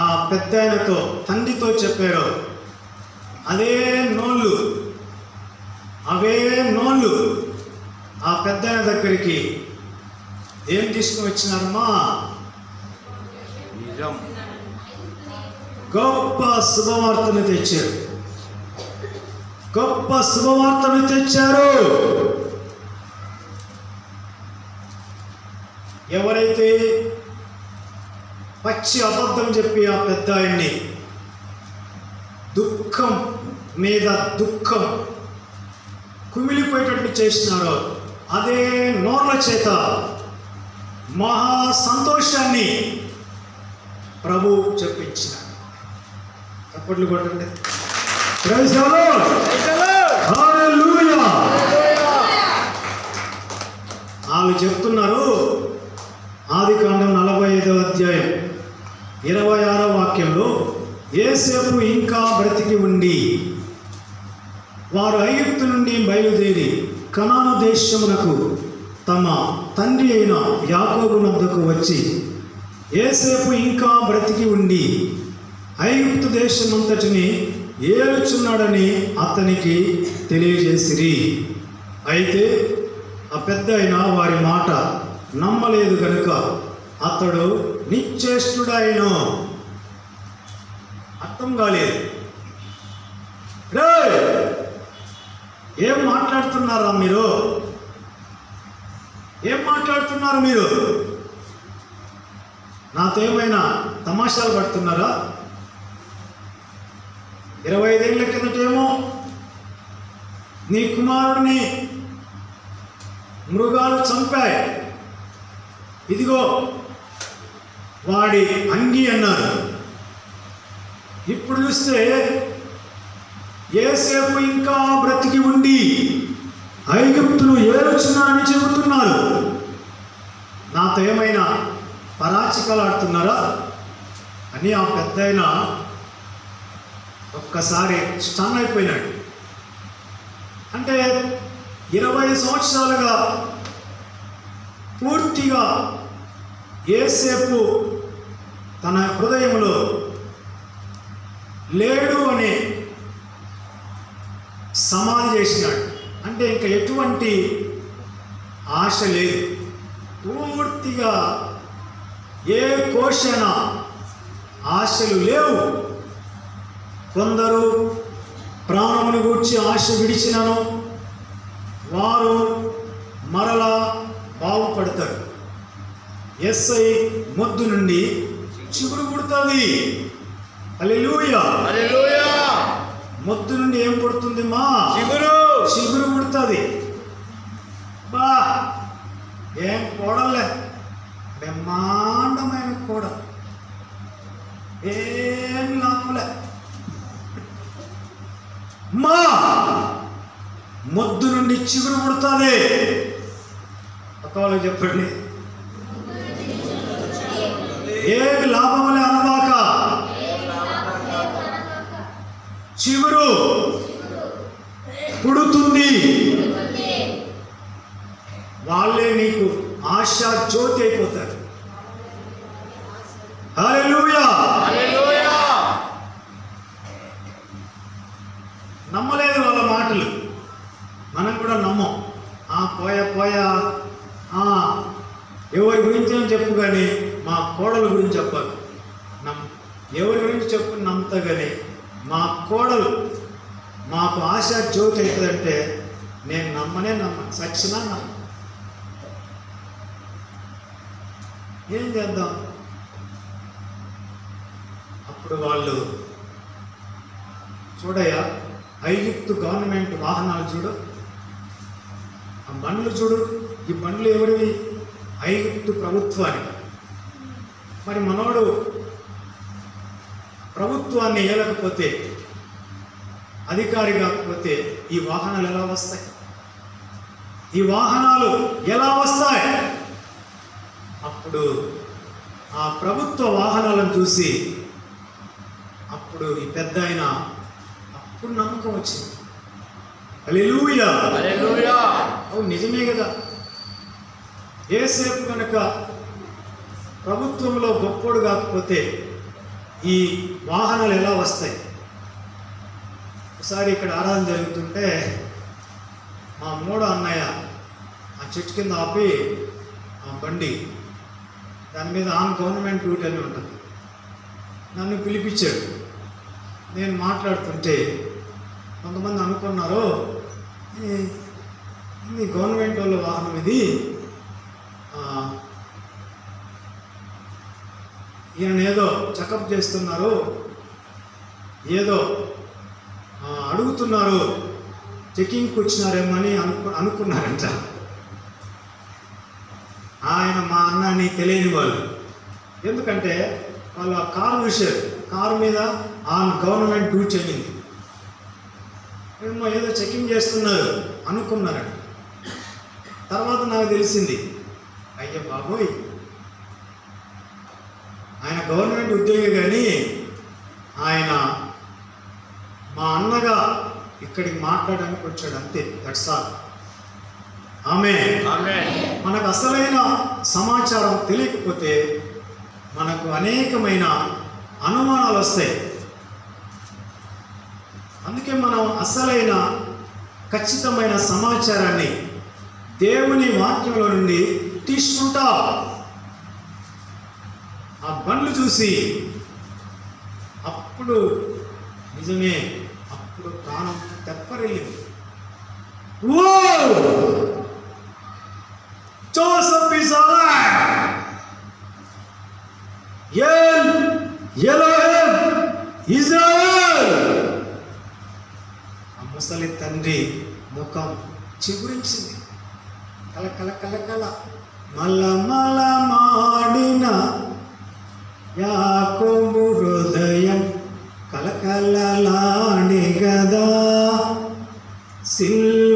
ఆ పెద్ద ఆయనతో తండ్రితో చెప్పారో అదే నోళ్ళు అవే నోళ్ళు ఆ పెద్ద ఆయన దగ్గరికి ఏం తీసుకుని వచ్చినారమ్మా? నిజం. గొప్ప శుభవార్తను తెచ్చారు. గొప్ప శుభవార్తను తెచ్చారు. ఎవరైతే పచ్చి అబద్ధం చెప్పి ఆ పెద్ద ఆయన్ని దుఃఖం మీద దుఃఖం. కుమిలిపోయేటట్టు చేసినారో అదే నోర్ల చేత మహా సంతోషాన్ని ప్రభు చెప్పించిన చప్పట్లు కొట్టండి. ఆమె చెప్తున్నారు. ఆది కాండం నలభై ఐదవ అధ్యాయం. ఇరవై ఆరో వాక్యంలో ఏసేపు ఇంకా బ్రతికి ఉండి వారు ఐగుప్తు నుండి బయలుదేరి కనాను దేశమునకు తమ తండ్రి అయిన యాకోబునద్దకు వచ్చి ఏసేపు ఇంకా బ్రతికి ఉండి ఐగుప్తు దేశమంతటిని ఏలుచున్నాడని అతనికి తెలియజేసిరి. అయితే ఆ పెద్ద అయిన వారి మాట నమ్మలేదు కనుక అతడు నిశ్చేష్టుడైన. అర్థం కాలేదు. రేయ్! ఏం మాట్లాడుతున్నారా మీరు? ఏం మాట్లాడుతున్నారు మీరు? నాతో ఏమైనా తమాషాలు పడుతున్నారా? ఇరవై ఐదేళ్ళ కిందటేమో నీ కుమారుడిని మృగాలు చంపాయి. ఇదిగో వాడి అంగి అన్నారు. ఇప్పుడు చూస్తే ఏసేపు ఇంకా బ్రతికి ఉండి ఐగుప్తులు ఏలుచున్నారని చెబుతున్నారు. నాతో ఏమైనా పరాచికలాడుతున్నారా అని ఆ పెద్ద ఒక్కసారి స్టన్ అయిపోయినాడు. అంటే ఇరవై సంవత్సరాలుగా పూర్తిగా ఏసేపు తన హృదయంలో లేడు అనే సమాధి చేసినాడు. అంటే ఇంకా ఎటువంటి ఆశ లేదు. పూర్తిగా ఏ కోశన ఆశలు లేవు. కొందరు ప్రాణమును గూర్చి ఆశ విడిచినను వారు మరలా బాగుపడతారు. ఎస్ఐ మొద్దు నుండి చిగురు పుడుతుంది. మొద్దు నుండి ఏం పుడుతుంది మా? చిగురు. చిగురు పుడుతుంది. బా. ఏం కోడలే బ్రహ్మాండమైన కోడ. ఏం లాభలే. మా. మొద్దు నుండి చిగురు పుడుతుంది. పక్కవాళ్ళకి చెప్పండి. ఏమి లాభములే అనబాక? చిగురు పుడుతుంది. వాళ్ళే నీకు ఆశా జ్యోతి అయిపోతారు. నమ్మలేదు వాళ్ళ మాటలు. మనం కూడా నమ్మం. ఆ పోయా పోయా ఎవరి గురించి అని చెప్పు కానీ మా కోడల గురించి చెప్పాలి. నమ్ ఎవరి గురించి చెప్పు నమ్ముతా కానీ మా కోడలు మాకు ఆశ జ్యోతి అవుతుందంటే నేను నమ్మనే నమ్మను. సచ్చినా నమ్మ ఏం చేద్దాం? అప్పుడు వాళ్ళు చూడయ్యా ఐగుప్తు గవర్నమెంట్ వాహనాలు చూడు. ఆ బండ్లు చూడు. ఈ బండ్లు ఎవరివి? ఐగుప్తు ప్రభుత్వానికి. మరి మనోడు ప్రభుత్వాన్ని ఏలకపోతే అధికారి కాకపోతే ఈ వాహనాలు ఎలా వస్తాయి? ఈ వాహనాలు ఎలా వస్తాయి? అప్పుడు ఆ ప్రభుత్వ వాహనాలను చూసి అప్పుడు ఈ పెద్ద ఆయన అప్పుడు నమ్మకం వచ్చింది. అవును నిజమే కదా. ఏసేపు కనుక ప్రభుత్వంలో గొప్పోడు కాకపోతే ఈ వాహనాలు ఎలా వస్తాయి? ఒకసారి ఇక్కడ ఆరాధన జరుగుతుంటే మా మూడో అన్నయ్య ఆ చెట్టు కింద ఆపి ఆ బండి దాని మీద ఆన్ గవర్నమెంట్ డ్యూటీ అని ఉంటుంది. నన్ను పిలిపించాడు. నేను మాట్లాడుతుంటే కొంతమంది అనుకున్నారు "ఈ- ఇది గవర్నమెంట్ వాళ్ళ వాహనం ఇది? ఈయన ఏదో చెకప్ చేస్తున్నారు. ఏదో అడుగుతున్నారు. చెకింగ్కి వచ్చినారేమో అని అనుకు అనుకున్నారంట. ఆయన మా అన్నని తెలియని వాళ్ళు. ఎందుకంటే వాళ్ళు ఆ కారు చూశారు కారు మీద ఆన్ గవర్నమెంట్ డ్యూటీ చెల్లింది ఏమో ఏదో చెకింగ్ చేస్తున్నారు అనుకున్నారంట. తర్వాత నాకు తెలిసింది అయ్య బాబోయ్ ఆయన గవర్నమెంట్ ఉద్యోగి కానీ ఆయన మా అన్నగా ఇక్కడికి మాట్లాడడానికి వచ్చాడు అంతే దట్స్ ఆల్ ఆమె. మనకు అసలైన సమాచారం తెలియకపోతే మనకు అనేకమైన అనుమానాలు వస్తాయి. అందుకే మనం అసలైన ఖచ్చితమైన సమాచారాన్ని దేవుని వాక్యంలో నుండి తీసుకుంటాం. ఆ బండ్లు చూసి అప్పుడు నిజమే అప్పుడు ప్రాణం తెప్పరిల్లింది. ఓ Joseph is alive. El Elohim ఆ ముసలి తండ్రి ముఖం చిగురించింది. కల కల కల కల మల్ల మల మాడిన యాకోబు హృదయం కలకలలాడి గదా సిల్